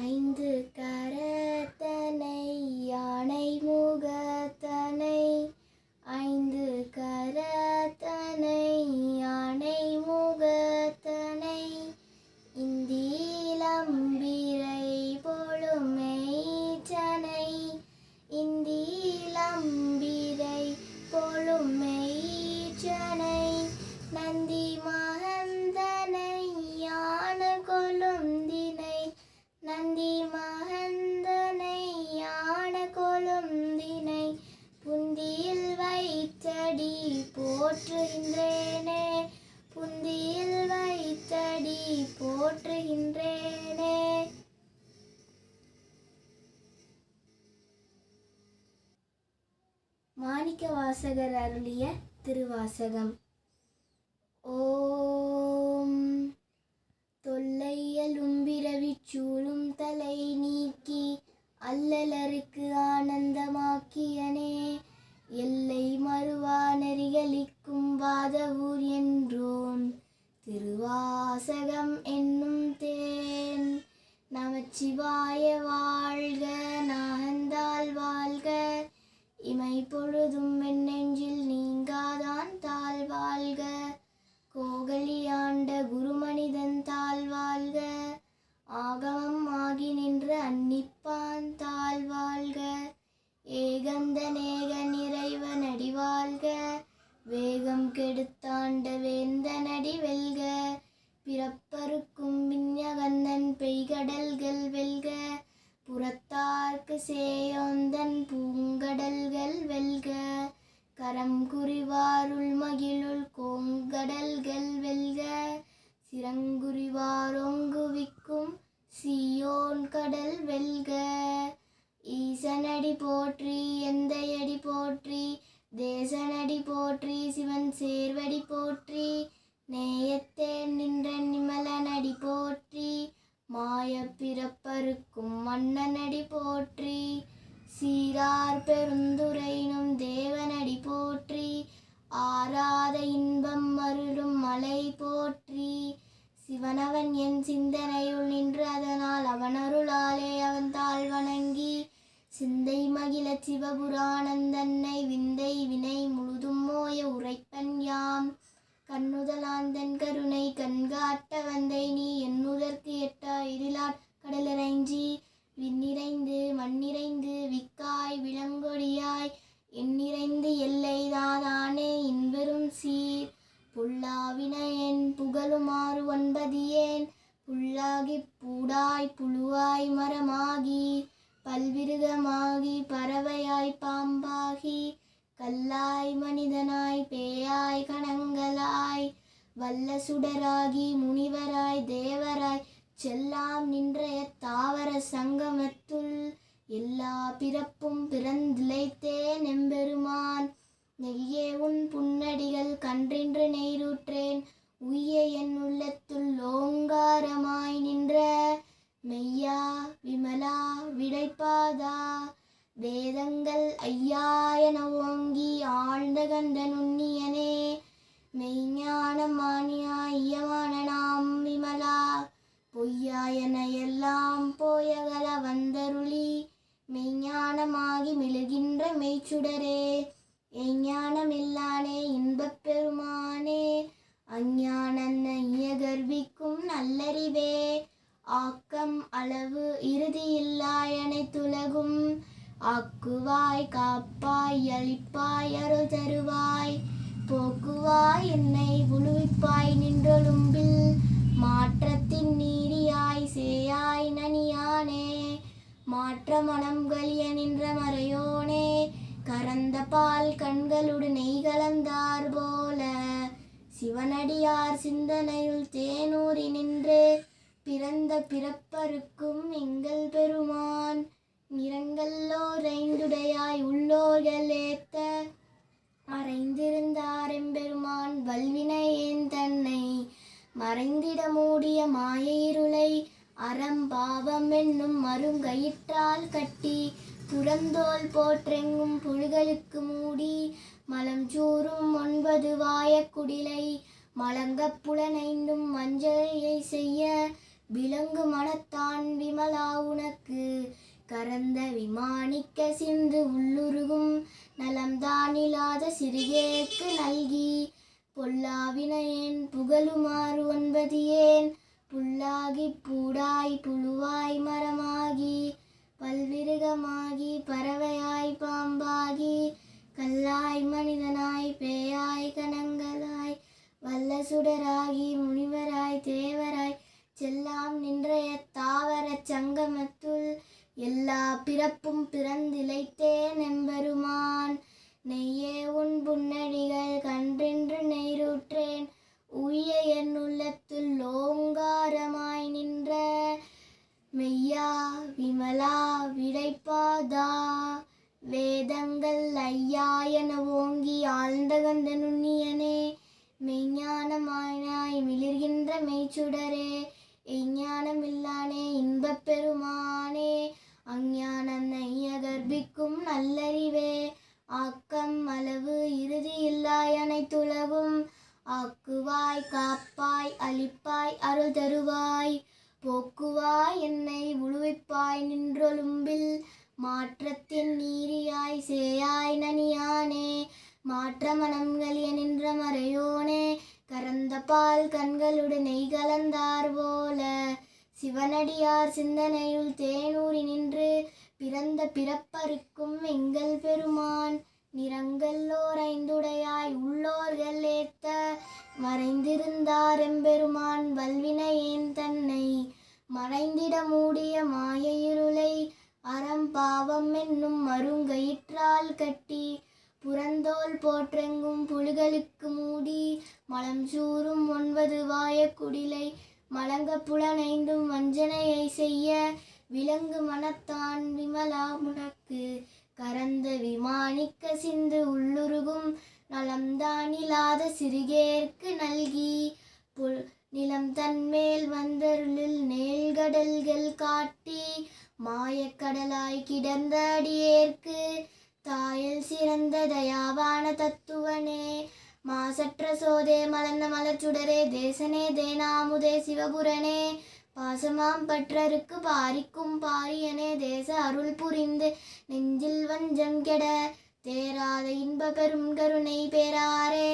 ஐந்து கரத்தனை யானை முகத்தனை. ஐந்து கரத்தனை யானை முகத்தனை. இந்திலம்பிரை பொழுமைச்சனை இந்திலம்பிரை பொழுமைச்சனை நந்திமா போற்றுகின்றேனே புந்தியில் வைத்தடி போற்றுகின்றேனே. மாணிக்க வாசகர் அருளிய திருவாசகம். ஓ கரம் குறிவாருள் மகிழுள் கோங்கடல்கள் வெல்க. சிறங்குறிவாரொங்குவிக்கும் சியோன் கடல் வெல்க. ஈசனடி போற்றி எந்தையடி போற்றி தேசனடி போற்றி சிவன் சேர்வடி போற்றி நேயத்தே நின்ற நிமலனடி போற்றி மாய பிறப்பருக்கும் மன்னனடி போற்றி. சீரார் பெருந்துரைனும் தேவனடி போற்றி ஆராத இன்பம் அருளும் மலை போற்றி. சிவனவன் என் சிந்தனையுள் நின்று அதனால் அவனருளாலே அவன் தாழ் வணங்கி சிந்தை மகிழ சிவபுராணந்தன்னை விந்தை வினை முழுதும் மோய உரைப்பன் யாம். கண்ணுதலாந்தன் கருணை கண்காட்ட வந்தை நீ பூடாய் புழுவாய் மரமாகி பல்விருதமாகி பறவையாய் பாம்பாகி கல்லாய் மனிதனாய் பேயாய் கணங்களாய் வல்ல சுடராகி முனிவராய் தேவராய் செல்லாம் நின்றைய தாவர சங்கமத்துள் எல்லா பிறப்பும் பிறந்திழைத்தேன் நெம்பெருமான். நெய்யே உன் புன்னடிகள் கன்றின்று நெய் பொய்யா என எல்லாம் போயகல வந்தருளி மெய்ஞானமாகி மெழுகின்ற மெய்ச்சுடரே. எஞ்ஞானமில்லானே இன்பப் பெருமானே அஞ்ஞானன்ன கர்விக்கும் நல்லறிவே. ஆக்கம் அளவு இறுதியில்லாய் அனைத்துலகும் ஆக்குவாய் காப்பாய் அளிப்பாய் அருள் தருவாய். போக்குவாய் என்னை உழுவிப்பாய் நின்றொழும்பில் மாற்றத்தின் நீரியாய் சேயாய் நனியானே மாற்ற மனம் கலிய நின்ற மறையோனே கறந்த பால் கண்களுடனை கலந்தார் போல. சிவனடியார் சிந்தனையுள் தேனூறி நின்று பிறந்த பிறப்பருக்கும் எங்கள் பெருமான் நிறங்கல்லோர் ஐந்துடையாய் உள்ளோர்கள் ஏத்த. மறைந்திருந்தார் எம்பெருமான் வல்வினையேன் தன்னை மறைந்திட மூடிய மாயயிருளை அறம் பாவம் என்னும் மருங்கயிற்றால் கட்டி புறந்தோல் போற்றெங்கும் புழுகளுக்கு மூடி மலம் சூறும் ஒன்பது வாயக்குடிலை மலங்கப் புலனைந்தும் மஞ்சளையை செய்ய விலங்கு மனத்தான் விமலா உனக்கு. கரந்த விமானிக்க சிந்து உள்ளுருகும் நலம்தானில்லாத சிறுகேக்கு நல்கி பொல்லாவினையேன் புகழுமாறு ஒன்பது ஏன் புல்லாகி பூடாய் புழுவாய் மரமாகி பல்விருகமாகி பறவையாய் பாம்பாகி கல்லாய் மனிதனாய் பேயாய் கணங்களாய் வல்ல சுடராகி முனிவராய் தேவராய் செல்லாம் நின்றைய தாவரச் சங்கமத்துள் எல்லா பிறப்பும் பிறந்திழைத்தேன் எம்பெருமான் மாற்ற மனம்களிய நின்ற மறையோனே கறந்த பால் கண்களுடன் கலந்தார் போல. சிவனடியார் சிந்தனையுள் தேனூறி நின்று பிறந்த பிறப்பருக்கும் எங்கள் பெருமான் நிறங்கல்லோர் ஐந்துடையாய் உள்ளோர்கள் ஏத்த மறைந்திருந்தார் எம்பெருமான் வல்வினையேன் தன்னை. மறைந்திட மூடிய மாய இருளை அறம் பாவம் என்னும் மருங்கயிற்றால் கட்டி புறந்தோல் போற்றெங்கும் புலிகளுக்கு மூடி மலம் சூறும் ஒன்பது வாய குடிலை மலங்க புலனைந்தும் வஞ்சனையை செய்ய விலங்கு மனத்தான் விமலா முனக்கு. கரந்த விமானிக்க சிந்து உள்ளுருகும் நலம்தானில்லாத சிறுகேற்கு நல்கி. புல் நிலம் தன்மேல் வந்தருளில் நேல்கடல்கள் காட்டி மாயக்கடலாய் கிடந்த அடியேற்கு. தாயல் சிறந்த தயாவான தத்துவனே. மாசற்ற சோதே மலர்ந்த மலச்சுடரே தேசனே தேனாமுதே சிவபுரனே. பாசமாம் பற்றருக்கு பாரிக்கும் பாரியனே தேச அருள் புரிந்து நெஞ்சில் வஞ்சம் கெட தேராத இன்ப பெரும் கருணை பேராரே.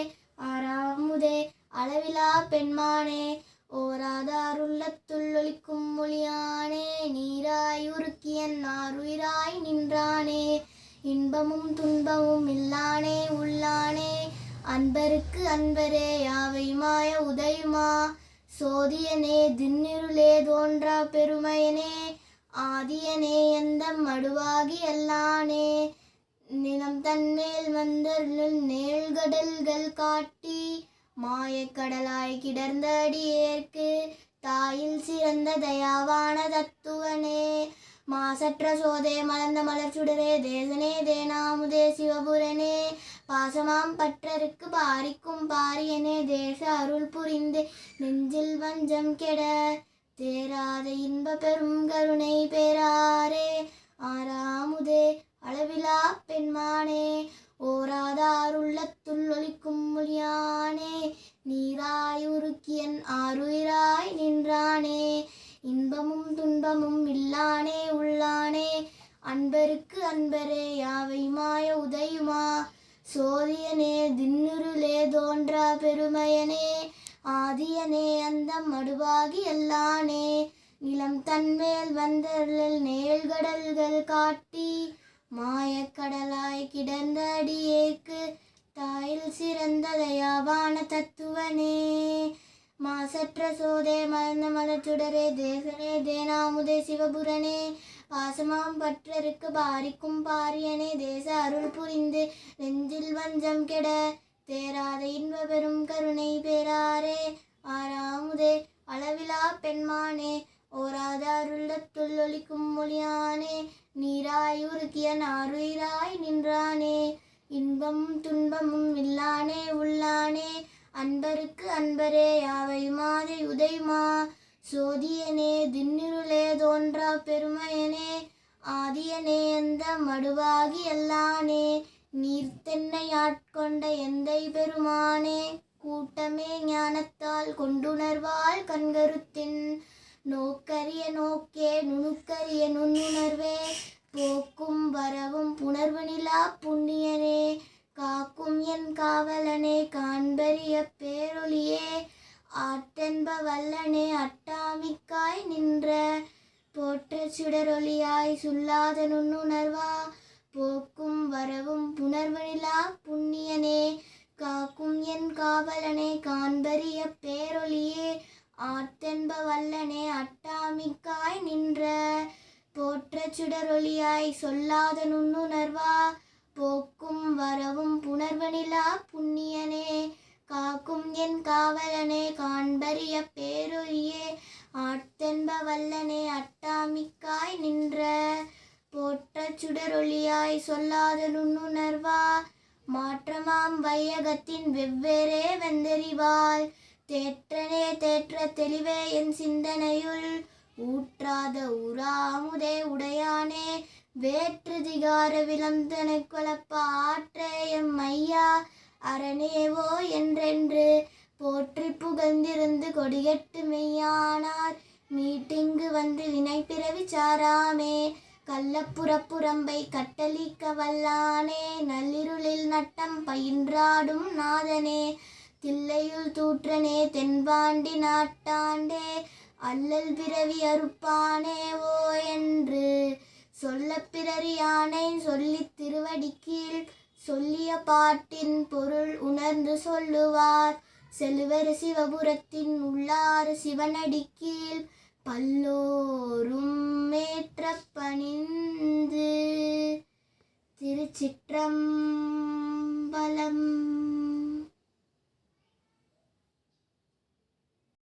ஆறாமுதே அளவிலா பெண்மானே ஓராதாருள்ளத்துள் ஒளிக்கும் மொழியானே நீராய் உருக்கியன் ஆறுயிராய் நின்றானே. இன்பமும் துன்பமும் இல்லானே உள்ளானே. அன்பருக்கு அன்பரே யாவை மாய உதயுமா? சோதியனே தின்னிருளே தோன்றா பெருமையனே. ஆதியனே எந்த மடுவாகி எல்லானே. நிலம் தன்மேல் வந்தருள் நேழ்கடல்கள் காட்டி மாயக்கடலாய் கிடர்ந்த அடியேற்கு தாயில் சிறந்த தயாவான தத்துவனே மாசற்ற சோதே மலர்ந்த மலர்ச்சுடரே தேசனே தேனாமுதே சிவபுரனே. பாசமாம் பற்றருக்கு பாரிக்கும் பாரியனே தேச அருள் புரிந்தே நெஞ்சில் வஞ்சம் கெட. தேராத இன்ப பெரும் கருணை பெறாரே ஆறாமுதே அளவிலா பெண்மானே. மடுவாகி நிலம் தன்மேல் வந்தருள் நேழ்கடல்கள் காட்டி மாயக்கடலாய் கிடந்த அடியேக்கு தாயில் சிறந்த தயாவான தத்துவனே? மாசற்ற சோதே மலர்ந்த மலச்சுடரே தேசனே தேனாமுதே சிவபுரனே பாசமாம் பற்றருக்கு பாரிக்கும் பாரியனே தேச அருள் புரிந்து நெஞ்சில் வஞ்சம் கெட தேராத இன்ப பெரும் கருணை பேராரே ஆறாமுதே அளவிலா பெண்மானே ஓராத அருள்ளத்துள் மொழியானே நீராய் உருக்கிய நாருயிராய் நின்றானே. இன்பம் துன்பமும் இல்லானே உள்ளானே. அன்பருக்கு அன்பரே அவைமாதிரி உதைமா. சோதியனே தின்னிருளே தோன்றா பெருமையனே. ஆதியனே அந்த மடுவாகி எல்லானே. நீர்த்தென்னை ஆட்கொண்ட எந்தை பெருமானே. கூட்டமே ஞானத்தால் கொண்டுணர்வாள் கண்கருத்தின். நோக்கரிய நோக்கே நுணுக்கரிய நுண்ணுணர்வே. போக்கும் வரவும் புணர்வு நிலா புண்ணியனே. காக்கும் என் காவலனே காண்பரிய பேரொளியே ஆட்டென்ப வல்லனே அட்டாமிக்காய் நின்ற. போற்ற சுடரொளியாய் சுல்லாத நுண்ணுணர்வா. போக்கும் வரவும் புணர்வு நிலா புண்ணியனே. காக்கும் என் காவலனே காண்பரிய பேரொளியே ஆத்தென்ப வல்லனே அட்டாமிக்காய் நின்ற. போற்ற சுடரொளியாய் சொல்லாத நுண்ணுணர்வா. போக்கும் வரவும் புணர்வனிலா புண்ணியனே. காக்கும் என் காவலனே காண்பரிய பேரொழியே. ஆட்டென்ப வல்லனே அட்டாமிக்காய் நின்ற. போற்ற சுடரொளியாய் சொல்லாத நுண்ணு மாற்றமாம் வையகத்தின் வெவ்வேறே வந்தறிவாள். தேற்றனே தேற்ற தெளிவே என் சிந்தனையுள். ஊற்றாத உராமுதே உடையானே. வேற்று திகார விளந்தனை குழப்ப ஆற்ற எம் ஐயா. அரணேவோ என்றென்று போற்றி புகழ்ந்திருந்து கொடிகட்டு மெய்யானார். மீட்டிங்கு வந்து வினை பிறவி சாராமே. வல்லப்புறப்புறம்பை கட்டளிக்க வல்லானே நள்ளிருளில் நட்டம் பயின்றாடும் நாதனே தில்லையுள் தூற்றனே தென்பாண்டி நாட்டாண்டே அல்லல் பிறவி அறுப்பானே ஓ என்று சொல்ல பிறறியானை சொல்லித் திருவடிக்கீழ் சொல்லிய பாட்டின் பொருள் உணர்ந்து சொல்லுவார். செலுவர் சிவபுரத்தின் உள்ளாறு சிவனடிக்கீழ் பல்லோரும் மேற்ற பணிந்து திருச்சிற்றம்பலம்